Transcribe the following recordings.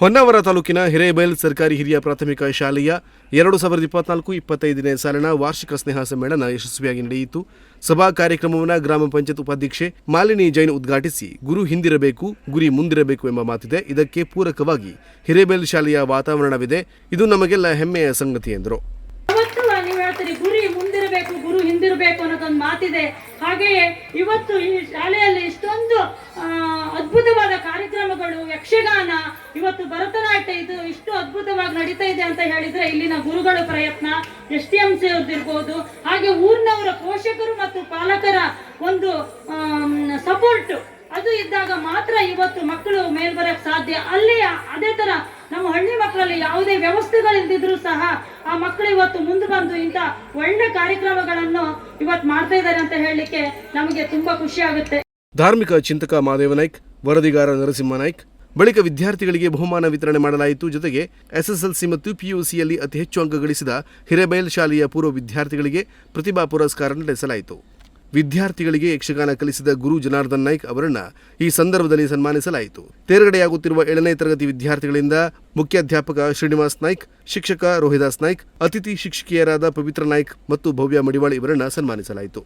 ಹೊನ್ನಾವರ ತಾಲೂಕಿನ ಹಿರೇಬೈಲ್ ಸರ್ಕಾರಿ ಹಿರಿಯ ಪ್ರಾಥಮಿಕ ಶಾಲೆಯ ಎರಡು ಸಾವಿರದ ಇಪ್ಪತ್ನಾಲ್ಕು ಇಪ್ಪತ್ತೈದನೇ ಸಾಲಿನ ವಾರ್ಷಿಕ ಸ್ನೇಹ ಸಮ್ಮೇಳನ ಯಶಸ್ವಿಯಾಗಿ ನಡೆಯಿತು. ಸಭಾ ಕಾರ್ಯಕ್ರಮವನ್ನು ಗ್ರಾಮ ಪಂಚಾಯತ್ ಉಪಾಧ್ಯಕ್ಷೆ ಮಾಲಿನಿ ಜೈನ್ ಉದ್ಘಾಟಿಸಿ, ಗುರು ಹಿಂದಿರಬೇಕು, ಗುರಿ ಮುಂದಿರಬೇಕು ಎಂಬ ಮಾತಿದೆ. ಇದಕ್ಕೆ ಪೂರಕವಾಗಿ ಹಿರೇಬೈಲ್ ಶಾಲೆಯ ವಾತಾವರಣವಿದೆ. ಇದು ನಮಗೆಲ್ಲ ಹೆಮ್ಮೆಯ ಸಂಗತಿ ಎಂದರು. ಹಿಂದಿರಬೇಕು ಅನ್ನೋದೊಂದು ಮಾತಿದೆ. ಹಾಗೆಯೇ ಇವತ್ತು ಈ ಶಾಲೆಯಲ್ಲಿ ಇಷ್ಟೊಂದು ಅದ್ಭುತವಾದ ಯಕ್ಷಗಾನ, ಇವತ್ತು ಭರತನಾಟ್ಯ ಇದು ಇಷ್ಟು ಅದ್ಭುತವಾಗಿ ನಡೀತಾ ಇದೆ ಅಂತ ಹೇಳಿದ್ರೆ ಇಲ್ಲಿನ ಗುರುಗಳ ಪ್ರಯತ್ನ, ಎಸ್ ಟಿ ಎಂ ಸಿ ಅವ್ರದ್ದಿರ್ಬೋದು ಹಾಗೆ ಊರಿನವರ ಪೋಷಕರು ಮತ್ತು ಪಾಲಕರ ಒಂದು ಸಪೋರ್ಟ್ ಅದು ಇದ್ದಾಗ ಮಾತ್ರ ಇವತ್ತು ಮಕ್ಕಳು ಮೇಲ್ಬರಕ್ಕೆ ಸಾಧ್ಯ. ಅಲ್ಲಿ ಅದೇ ತರ ನಮ್ಮ ಹಳ್ಳಿ ಮಕ್ಕಳಲ್ಲಿ ಯಾವುದೇ ವ್ಯವಸ್ಥೆಗಳಿಲ್ದಿದ್ರು ಸಹ ಆ ಮಕ್ಕಳು ಇವತ್ತು ಮುಂದೆ ಬಂದು ಇಂಥ ಒಳ್ಳೆ ಕಾರ್ಯಕ್ರಮಗಳನ್ನು ಇವತ್ತು ಮಾಡ್ತಾ ಇದ್ದಾರೆ ಅಂತ ಹೇಳಲಿಕ್ಕೆ ನಮಗೆ ತುಂಬಾ ಖುಷಿ ಆಗುತ್ತೆ. ಧಾರ್ಮಿಕ ಚಿಂತಕ ಮಹಾದೇವ ನಾಯ್ಕ್, ವರದಿಗಾರ ನರಸಿಂಹ ನಾಯ್ಕ್ ಬಳಿಕ ವಿದ್ಯಾರ್ಥಿಗಳಿಗೆ ಬಹುಮಾನ ವಿತರಣೆ ಮಾಡಲಾಯಿತು. ಜೊತೆಗೆ ಎಸ್ಎಸ್ಎಲ್ಸಿ ಮತ್ತು ಪಿಯುಸಿಯಲ್ಲಿ ಅತಿ ಹೆಚ್ಚು ಅಂಕ ಗಳಿಸಿದ ಹಿರೇಬೈಲ್ ಶಾಲೆಯ ಪೂರ್ವ ವಿದ್ಯಾರ್ಥಿಗಳಿಗೆ ಪ್ರತಿಭಾ ಪುರಸ್ಕಾರ ನಡೆಸಲಾಯಿತು. ವಿದ್ಯಾರ್ಥಿಗಳಿಗೆ ಯಕ್ಷಗಾನ ಕಲಿಸಿದ ಗುರು ಜನಾರ್ದನ್ ನಾಯ್ಕ್ ಅವರನ್ನು ಈ ಸಂದರ್ಭದಲ್ಲಿ ಸನ್ಮಾನಿಸಲಾಯಿತು. ತೇರ್ಗಡೆಯಾಗುತ್ತಿರುವ ಏಳನೇ ತರಗತಿ ವಿದ್ಯಾರ್ಥಿಗಳಿಂದ ಮುಖ್ಯಾಧ್ಯಾಪಕ ಶ್ರೀನಿವಾಸ್ ನಾಯ್ಕ್, ಶಿಕ್ಷಕ ರೋಹಿದಾಸ್ ನಾಯ್ಕ್, ಅತಿಥಿ ಶಿಕ್ಷಕಿಯರಾದ ಪವಿತ್ರ ನಾಯ್ಕ್ ಮತ್ತು ಭವ್ಯ ಮಡಿವಾಳಿ ಇವರನ್ನು ಸನ್ಮಾನಿಸಲಾಯಿತು.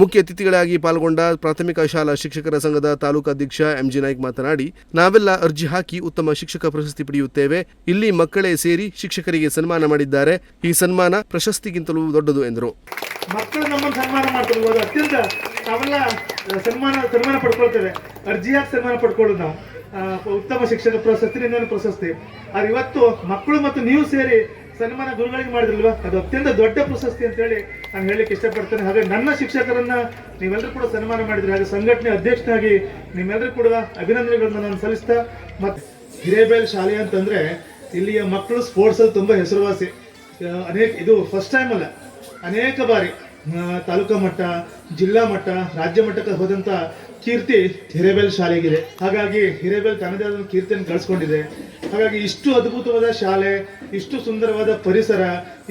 ಮುಖ್ಯ ಅತಿಥಿಗಳಾಗಿ ಪಾಲ್ಗೊಂಡ ಪ್ರಾಥಮಿಕ ಶಾಲಾ ಶಿಕ್ಷಕರ ಸಂಘದ ತಾಲೂಕು ಅಧ್ಯಕ್ಷ ಎಂಜಿ ನಾಯ್ಕ್ ಮಾತನಾಡಿ, ನಾವೆಲ್ಲ ಅರ್ಜಿ ಹಾಕಿ ಉತ್ತಮ ಶಿಕ್ಷಕ ಪ್ರಶಸ್ತಿ ಪಡೆಯುತ್ತೇವೆ. ಇಲ್ಲಿ ಮಕ್ಕಳೇ ಸೇರಿ ಶಿಕ್ಷಕರಿಗೆ ಸನ್ಮಾನ ಮಾಡಿದ್ದಾರೆ. ಈ ಸನ್ಮಾನ ಪ್ರಶಸ್ತಿಗಿಂತಲೂ ದೊಡ್ಡದು ಎಂದರು. ಮಕ್ಕಳು ನಮ್ಮನ್ನು ಸನ್ಮಾನ ಮಾಡ್ತಿರ್ಬೋದು ಅತ್ಯಂತ ನಾವೆಲ್ಲ ಸನ್ಮಾನ ಸನ್ಮಾನ ಪಡ್ಕೊಳ್ತೇವೆ. ಅರ್ಜಿಯಾಗಿ ಸನ್ಮಾನ ಪಡ್ಕೊಳ್ಳೋದು ನಾವು. ಉತ್ತಮ ಶಿಕ್ಷಕ ಪ್ರಶಸ್ತಿ ಪ್ರಶಸ್ತಿ. ಆದ್ರೆ ಇವತ್ತು ಮಕ್ಕಳು ಮತ್ತು ನೀವು ಸೇರಿ ಸನ್ಮಾನ ಗುರುಗಳಿಗೆ ಮಾಡಿದ್ರಲ್ವಾ? ಅದು ಅತ್ಯಂತ ದೊಡ್ಡ ಪ್ರಶಸ್ತಿ ಅಂತ ಹೇಳಿ ನಾನು ಹೇಳಲಿಕ್ಕೆ ಇಷ್ಟಪಡ್ತೇನೆ. ಹಾಗೆ ನನ್ನ ಶಿಕ್ಷಕರನ್ನ ನೀವೆಲ್ಲರೂ ಕೂಡ ಸನ್ಮಾನ ಮಾಡಿದ್ರಿ. ಹಾಗೆ ಸಂಘಟನೆ ಅಧ್ಯಕ್ಷನಾಗಿ ನಿಮ್ಮೆಲ್ಲರೂ ಕೂಡ ಅಭಿನಂದನೆಗಳನ್ನ ನಾನು ಸಲ್ಲಿಸ್ತಾ ಮತ್ತೆ ಹಿರೇಬೇಲ್ ಶಾಲೆ ಅಂತಂದ್ರೆ ಇಲ್ಲಿಯ ಮಕ್ಕಳು ಸ್ಪೋರ್ಟ್ಸ್ ಅಲ್ಲಿ ತುಂಬಾ ಹೆಸರುವಾಸಿ. ಅನೇಕ, ಇದು ಫಸ್ಟ್ ಟೈಮ್ ಅಲ್ಲ, ಅನೇಕ ಬಾರಿ ತಾಲೂಕಾ ಮಟ್ಟ, ಜಿಲ್ಲಾ ಮಟ್ಟ, ರಾಜ್ಯ ಮಟ್ಟಕ್ಕೆ ಹೋದಂಥ ಕೀರ್ತಿ ಹಿರೇಬೇಲ್ ಶಾಲೆಗಿದೆ. ಹಾಗಾಗಿ ಹಿರೇಬೇಲ್ ತನ್ನದೇ ಆದ ಕೀರ್ತಿಯನ್ನು ಗಳಿಸ್ಕೊಂಡಿದೆ ಹಾಗಾಗಿ ಇಷ್ಟು ಅದ್ಭುತವಾದ ಶಾಲೆ, ಇಷ್ಟು ಸುಂದರವಾದ ಪರಿಸರ,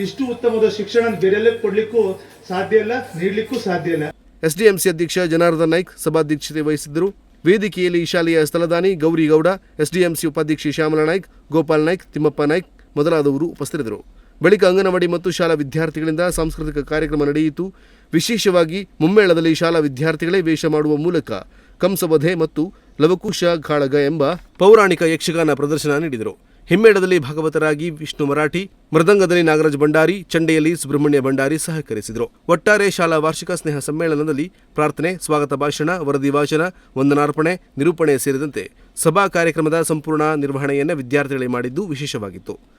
ಇಷ್ಟು ಉತ್ತಮವಾದ ಶಿಕ್ಷಣ ಬೇರೆಲ್ಲೇ ಕೊಡಲಿಕ್ಕೂ ಸಾಧ್ಯ ಇಲ್ಲ, ನೀಡಲಿಕ್ಕೂ ಸಾಧ್ಯ ಇಲ್ಲ. ಎಸ್ ಡಿಎಂಸಿ ಅಧ್ಯಕ್ಷ ಜನಾರ್ದನ್ ನಾಯ್ಕ್ ಸಭಾಧ್ಯಕ್ಷತೆ ವಹಿಸಿದ್ದರು. ವೇದಿಕೆಯಲ್ಲಿ ಶಾಲೆಯ ಸ್ಥಳದಾನಿ ಗೌರಿಗೌಡ ಎಸ್ಡಿಎಂಸಿ ಉಪಾಧ್ಯಕ್ಷೆ ಶ್ಯಾಮಲಾ ನಾಯ್ಕ್, ಗೋಪಾಲ್ ನಾಯ್ಕ್, ತಿಮ್ಮಪ್ಪ ನಾಯ್ಕ್ ಮೊದಲಾದವರು ಉಪಸ್ಥಿತರಿದ್ದರು. ಬಳಿಕ ಅಂಗನವಾಡಿ ಮತ್ತು ಶಾಲಾ ವಿದ್ಯಾರ್ಥಿಗಳಿಂದ ಸಾಂಸ್ಕೃತಿಕ ಕಾರ್ಯಕ್ರಮ ನಡೆಯಿತು. ವಿಶೇಷವಾಗಿ ಮುಮ್ಮೇಳದಲ್ಲಿ ಶಾಲಾ ವಿದ್ಯಾರ್ಥಿಗಳೇ ವೇಷ ಮಾಡುವ ಮೂಲಕ ಕಂಸವಧೆ ಮತ್ತು ಲವಕುಶ ಘಾಳಗ ಎಂಬ ಪೌರಾಣಿಕ ಯಕ್ಷಗಾನ ಪ್ರದರ್ಶನ ನೀಡಿದರು. ಹಿಮ್ಮೇಳದಲ್ಲಿ ಭಾಗವತರಾಗಿ ವಿಷ್ಣು ಮರಾಠಿ, ಮೃದಂಗದಲ್ಲಿ ನಾಗರಾಜ್ ಭಂಡಾರಿ, ಚಂಡೆಯಲ್ಲಿ ಸುಬ್ರಹ್ಮಣ್ಯ ಭಂಡಾರಿ ಸಹಕರಿಸಿದರು. ಒಟ್ಟಾರೆ ಶಾಲಾ ವಾರ್ಷಿಕ ಸ್ನೇಹ ಸಮ್ಮೇಳನದಲ್ಲಿ ಪ್ರಾರ್ಥನೆ, ಸ್ವಾಗತ ಭಾಷಣ, ವರದಿ ವಾಚನ, ವಂದನಾರ್ಪಣೆ, ನಿರೂಪಣೆ ಸೇರಿದಂತೆ ಸಭಾ ಕಾರ್ಯಕ್ರಮದ ಸಂಪೂರ್ಣ ನಿರ್ವಹಣೆಯನ್ನು ವಿದ್ಯಾರ್ಥಿಗಳೇ ಮಾಡಿದ್ದು ವಿಶೇಷವಾಗಿತ್ತು.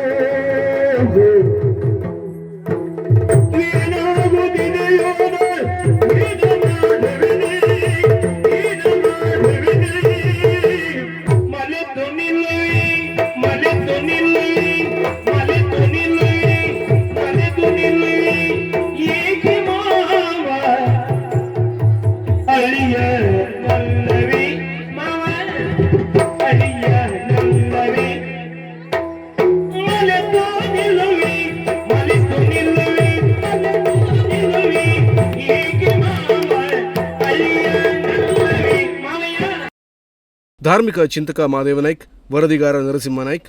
ಧಾರ್ಮಿಕ ಚಿಂತಕ ಮಾದೇವ ನಾಯ್ಕ್ ವರದಿಗಾರ ನರಸಿಂಹ ನಾಯ್ಕ್